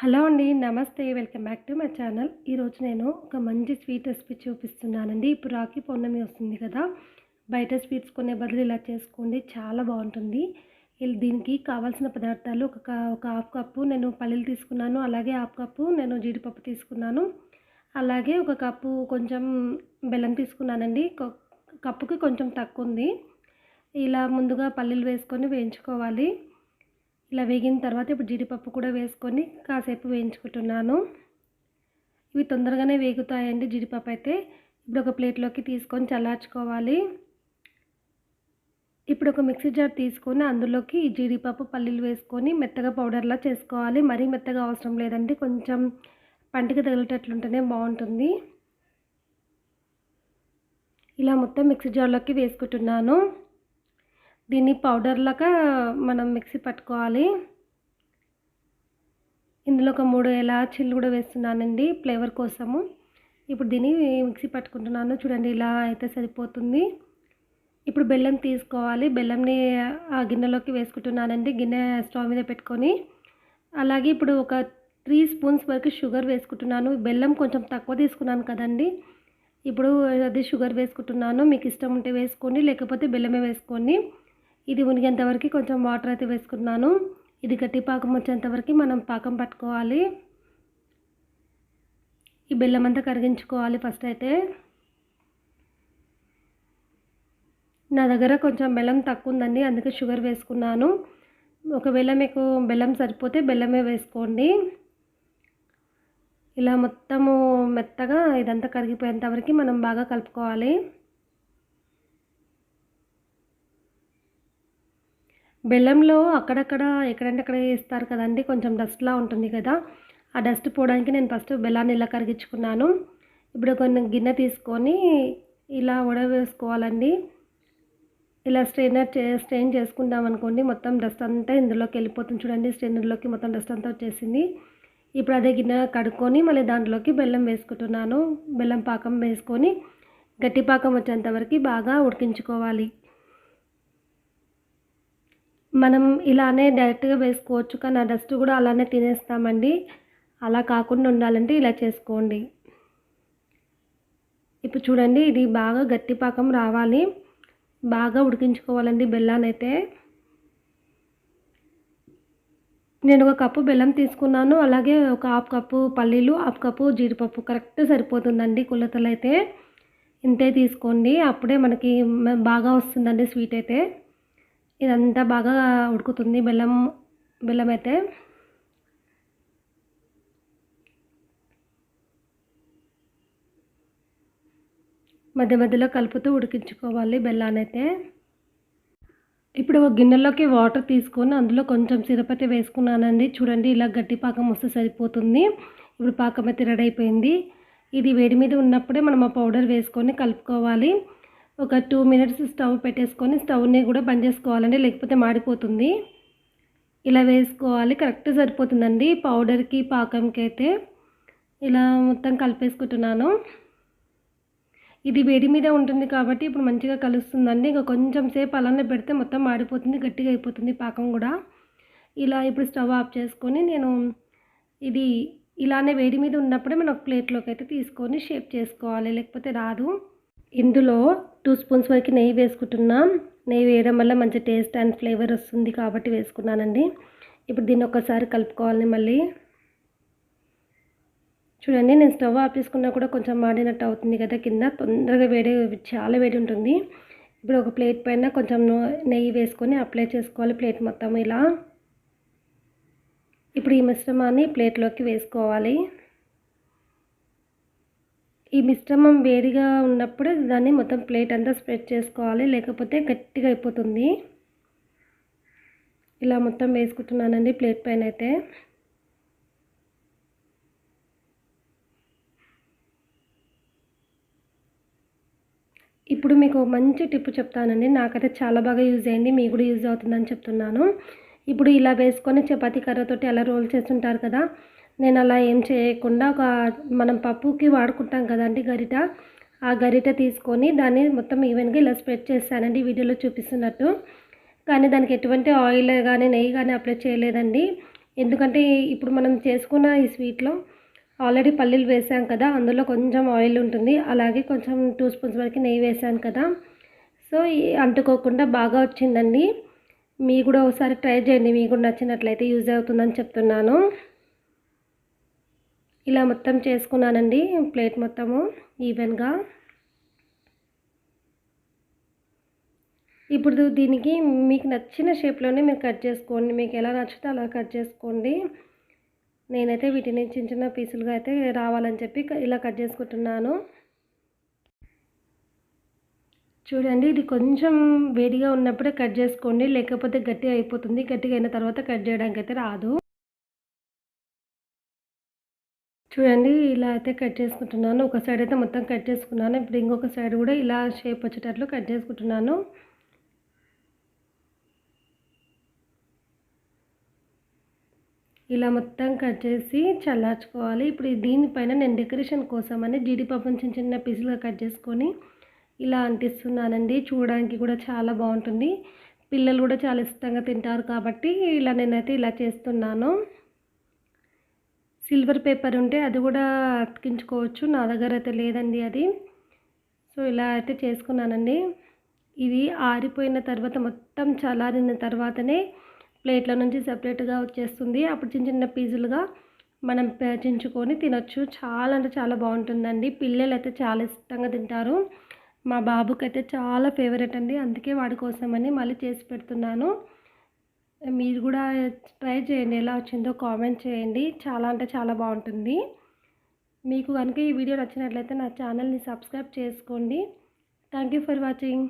Hello అండి నమస్తే. Welcome back to my channel. ఈరోజు నేను ఒక మంచి స్వీట్ రెసిపీ చూపిస్తున్నానండి. ఇప్పుడు రాఖీ పౌర్ణమి వస్తుంది కదా బయట స్వీట్స్ కొనే బదులు ఇలా చేసుకోండి. చాలా బాగుంటుంది. దీనికి కావాల్సిన పదార్థాలు ఒక ఒక హాఫ్ కప్పు నేను పల్లీలు తీసుకున్నాను. అలాగే హాఫ్ కప్పు నేను జీడిపప్పు తీసుకున్నాను. అలాగే ఒక కప్పు కొంచెం బెల్లం తీసుకున్నానండి. కప్పుకి కొంచెం తక్కువ ఉంది ఇలా ముందుగా పల్లీలు వేసుకొని వేయించుకోవాలి. ఇలా వేగిన తర్వాత ఇప్పుడు జీడిపప్పు కూడా వేసుకొని కాసేపు వేయించుకుంటున్నాను. ఇవి తొందరగానే వేగుతాయండి జీడిపప్పు అయితే. ఇప్పుడు ఒక ప్లేట్లోకి తీసుకొని చల్లార్చుకోవాలి. ఇప్పుడు ఒక మిక్సీ జార్ తీసుకొని అందులోకి ఈ జీడిపప్పు పల్లీలు వేసుకొని మెత్తగా పౌడర్లా చేసుకోవాలి. మరీ మెత్తగా అవసరం లేదండి. కొంచెం పంటికి తగిలేటట్లుంటేనే బాగుంటుంది. ఇలా మొత్తం మిక్సీ జార్లోకి వేసుకుంటున్నాను. దీన్ని పౌడర్లాగా మనం మిక్సీ పట్టుకోవాలి. ఇందులో ఒక మూడు ఎలాచీలు కూడా వేస్తున్నానండి ఫ్లేవర్ కోసము. ఇప్పుడు దీన్ని మిక్సీ పట్టుకుంటున్నాను. చూడండి ఇలా అయితే సరిపోతుంది. ఇప్పుడు బెల్లం తీసుకోవాలి. బెల్లంని ఆ గిన్నెలోకి వేసుకుంటున్నానండి గిన్నె స్టవ్ మీద పెట్టుకొని. అలాగే ఇప్పుడు ఒక త్రీ స్పూన్స్ వరకు షుగర్ వేసుకుంటున్నాను. బెల్లం కొంచెం తక్కువ తీసుకున్నాను కదండి. ఇప్పుడు అది షుగర్ వేసుకుంటున్నాను. మీకు ఇష్టం ఉంటే వేసుకోండి లేకపోతే బెల్లమే వేసుకోండి. ఇది ఉనిగేంతవరకు కొంచెం వాటర్ అయితే వేసుకున్నాను ఇది గట్టి పాకం వచ్చేంత వరకు మనం పాకం పట్టుకోవాలి. ఈ బెల్లం అంతా కరిగించుకోవాలి ఫస్ట్ అయితే. నా దగ్గర కొంచెం బెల్లం తక్కువ ఉందండి అందుకే షుగర్ వేసుకున్నాను. ఒకవేళ మీకు బెల్లం సరిపోతే బెల్లమే వేసుకోండి. ఇలా మొత్తము మెత్తగా ఇదంతా కరిగిపోయేంత వరకు మనం బాగా కలుపుకోవాలి. బెల్లంలో అక్కడక్కడ ఎక్కడంటే అక్కడ వేస్తారు కదండి కొంచెం డస్ట్లా ఉంటుంది కదా. ఆ డస్ట్ పోవడానికి నేను ఫస్ట్ బెల్లాన్ని ఇలా కరిగించుకున్నాను. ఇప్పుడు కొన్ని గిన్నె తీసుకొని ఇలా ఉడవేసుకోవాలండి ఇలా స్ట్రైనర్ చే స్ట్రెయిన్ చేసుకుందాం అనుకోండి మొత్తం డస్ట్ అంతా ఇందులోకి వెళ్ళిపోతుంది చూడండి స్ట్రైనర్లోకి మొత్తం డస్ట్ అంతా వచ్చేసింది. ఇప్పుడు అదే గిన్నె కడుక్కొని మళ్ళీ దాంట్లోకి బెల్లం వేసుకుంటున్నాను. బెల్లం పాకం వేసుకొని గట్టి పాకం వచ్చేంత వరకు బాగా ఉడికించుకోవాలి. మనం ఇలానే డైరెక్ట్గా వేసుకోవచ్చు కానీ ఆ డస్ట్ కూడా అలానే తినేస్తామండి. అలా కాకుండా ఉండాలంటే ఇలా చేసుకోండి. ఇప్పుడు చూడండి ఇది బాగా గట్టి పాకం రావాలి. బాగా ఉడికించుకోవాలండి బెల్లాన్ని అయితే నేను ఒక కప్పు బెల్లం తీసుకున్నాను. అలాగే ఒక హాఫ్ కప్పు పల్లీలు హాఫ్ కప్పు జీడిపప్పు. కరెక్ట్ సరిపోతుందండి కులతలు అయితే ఇంతే తీసుకోండి. అప్పుడే మనకి బాగా వస్తుందండి స్వీట్ అయితే. ఇదంతా బాగా ఉడుకుతుంది. బెల్లం బెల్లం అయితే మధ్య మధ్యలో కలుపుతూ ఉడికించుకోవాలి బెల్లాన్ని అయితే ఇప్పుడు ఒక గిన్నెలోకి వాటర్ తీసుకొని అందులో కొంచెం సిరపతి వేసుకున్నానండి. చూడండి ఇలా గట్టి పాకం వస్తే సరిపోతుంది. ఇప్పుడు పాకం అయితే రెడీ అయిపోయింది. ఇది వేడి మీద ఉన్నప్పుడే మనం ఆ పౌడర్ వేసుకొని కలుపుకోవాలి. ఒక టూ మినిట్స్ స్టవ్ పెట్టేసుకొని స్టవ్ని కూడా బంద్ చేసుకోవాలండి లేకపోతే మాడిపోతుంది. ఇలా వేసుకోవాలి కరెక్ట్ సరిపోతుందండి పౌడర్కి పాకంకి అయితే. ఇలా మొత్తం కలిపేసుకుంటున్నాను. ఇది వేడి మీద ఉంటుంది కాబట్టి ఇప్పుడు మంచిగా కలుస్తుందండి. ఇంకా కొంచెం సేపు అలానే పెడితే మొత్తం మాడిపోతుంది గట్టిగా అయిపోతుంది పాకం కూడా. ఇలా ఇప్పుడు స్టవ్ ఆఫ్ చేసుకొని నేను ఇది ఇలానే వేడి మీద ఉన్నప్పుడే మనం ఒక ప్లేట్లోకి అయితే తీసుకొని షేప్ చేసుకోవాలి లేకపోతే రాదు. ఇందులో టూ స్పూన్స్ వరకు నెయ్యి వేసుకుంటున్నాం. నెయ్యి వేయడం వల్ల మంచి టేస్ట్ అండ్ ఫ్లేవర్ వస్తుంది కాబట్టి వేసుకున్నానండి. ఇప్పుడు దీన్ని ఒకసారి కలుపుకోవాలి మళ్ళీ. చూడండి నేను స్టవ్ ఆఫ్ చేసుకున్నా కూడా కొంచెం మాడినట్టు అవుతుంది కదా కింద. తొందరగా వేడి చాలా వేడి ఉంటుంది. ఇప్పుడు ఒక ప్లేట్ పైన కొంచెం నెయ్యి వేసుకొని అప్లై చేసుకోవాలి ప్లేట్ మొత్తం ఇలా. ఇప్పుడు ఈ మిశ్రమాన్ని ప్లేట్లోకి వేసుకోవాలి. ఈ మిశ్రమం వేడిగా ఉన్నప్పుడు దాన్ని మొత్తం ప్లేట్ అంతా స్ప్రెడ్ చేసుకోవాలి లేకపోతే గట్టిగా అయిపోతుంది. ఇలా మొత్తం వేసుకుంటున్నానండి ప్లేట్ పైన అయితే. ఇప్పుడు మీకు మంచి టిప్ చెప్తానండి. నాకైతే చాలా బాగా యూజ్ అయింది మీకు కూడా యూజ్ అవుతుందని చెప్తున్నాను. ఇప్పుడు ఇలా వేసుకొని చపాతీ కర్రతోటి అలా రోల్ చేస్తుంటారు కదా నేను అలా ఏం చేయకుండా ఒక మనం పప్పుకి వాడుకుంటాం కదండి గరిట. ఆ గరిట తీసుకొని దాన్ని మొత్తం ఈవెన్గా ఇలా స్ప్రెడ్ చేస్తానండి. వీడియోలో చూపిస్తున్నట్టు. కానీ దానికి ఎటువంటి ఆయిల్ కానీ నెయ్యి కానీ అప్లై చేయలేదండి. ఎందుకంటే ఇప్పుడు మనం చేసుకున్న ఈ స్వీట్లో ఆల్రెడీ పల్లీలు వేసాం కదా అందులో కొంచెం ఆయిల్ ఉంటుంది. అలాగే కొంచెం టూ స్పూన్స్ వరకు నెయ్యి వేసాను కదా. సో ఈ అంటుకోకుండా బాగా వచ్చిందండి. మీ కూడా ఒకసారి ట్రై చేయండి. మీకు కూడా నచ్చినట్లయితే యూజ్ అవుతుందని చెప్తున్నాను. ఇలా మొత్తం చేసుకున్నానండి ప్లేట్ మొత్తము ఈవెన్గా. ఇప్పుడు దీనికి మీకు నచ్చిన షేప్లోనే మీరు కట్ చేసుకోండి మీకు ఎలా నచ్చితే అలా కట్ చేసుకోండి. నేనైతే వీటిని చిన్న చిన్న పీసులుగా అయితే రావాలని చెప్పి ఇలా కట్ చేసుకుంటున్నాను. చూడండి ఇది కొంచెం వేడిగా ఉన్నప్పుడే కట్ చేసుకోండి లేకపోతే గట్టిగా అయిపోతుంది. గట్టిగా అయిన తర్వాత కట్ చేయడానికి అయితే రాదు. చూడండి ఇలా అయితే కట్ చేసుకుంటున్నాను. ఒక సైడ్ అయితే మొత్తం కట్ చేసుకున్నాను. ఇప్పుడు ఇంకొక సైడ్ కూడా ఇలా షేప్ వచ్చేటట్లు కట్ చేసుకుంటున్నాను. ఇలా మొత్తం కట్ చేసి చల్లార్చుకోవాలి. ఇప్పుడు దీనిపైన నేను డెకరేషన్ కోసం అని జీడిపప్పుని చిన్న చిన్న పీసులుగా కట్ చేసుకొని ఇలా అంటిస్తున్నానండి. చూడడానికి కూడా చాలా బాగుంటుంది. పిల్లలు కూడా చాలా ఇష్టంగా తింటారు కాబట్టి ఇలా నేనైతే ఇలా చేస్తున్నాను. సిల్వర్ పేపర్ ఉంటే అది కూడా అతికించుకోవచ్చు. నా దగ్గర అయితే లేదండి అది. సో ఇలా అయితే చేసుకున్నానండి. ఇది ఆరిపోయిన తర్వాత మొత్తం చల్లారిన తర్వాతనే ప్లేట్ల నుంచి సపరేట్గా వచ్చేస్తుంది. అప్పుడు చిన్న చిన్న పీజులుగా మనం చించుకొని తినొచ్చు. చాలా అంటే చాలా బాగుంటుందండి. పిల్లలు అయితే చాలా ఇష్టంగా తింటారు. మా బాబుకి అయితే చాలా ఫేవరెట్ అండి. అందుకే వాడి కోసమని మళ్ళీ చేసి పెడుతున్నాను. మీరు కూడా ట్రై చేయండి ఎలా వచ్చిందో కామెంట్ చేయండి. చాలా అంటే చాలా బాగుంటుంది. మీకు కనుక ఈ వీడియో నచ్చినట్లయితే నా ఛానల్ని సబ్స్క్రైబ్ చేసుకోండి. Thank you for watching.